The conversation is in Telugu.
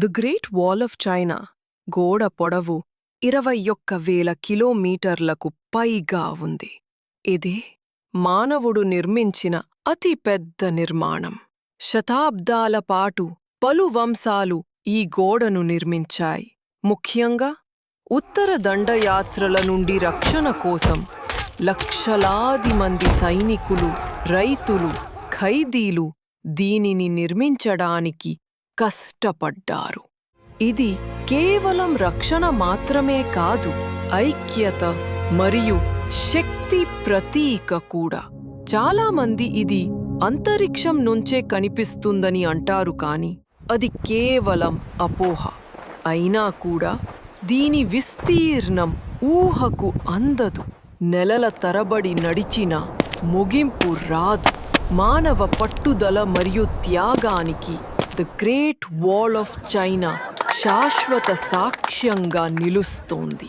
The great wall of China గోడ పొడవు ఇరవై ఒక్క వేల కిలోమీటర్లకు పైగా ఉంది. ఇది మానవుడు నిర్మించిన అతి పెద్ద నిర్మాణం. శతాబ్దాల పాటు పలు వంశాలు ఈ గోడను నిర్మించాయి. ముఖ్యంగా ఉత్తర దండయాత్రల నుండి రక్షణ కోసం లక్షలాది మంది సైనికులు రైతులు ఖైదీలు దీనిని నిర్మించడానికి కష్టపడ్డారు. ఇది కేవలం రక్షణ మాత్రమే కాదు ఐక్యత మరియు శక్తి ప్రతీక కూడా. చాలామంది ఇది అంతరిక్షం నుంచే కనిపిస్తుందని అంటారు కాని అది కేవలం అపోహ. అయినా కూడా దీని విస్తీర్ణం ఊహకు అందదు. నెలల తరబడి నడిచిన ముగింపు రాదు. మానవ పట్టుదల మరియు త్యాగానికి the great wall of China శాశ్వత సాక్ష్యంగా నిలుస్తోంది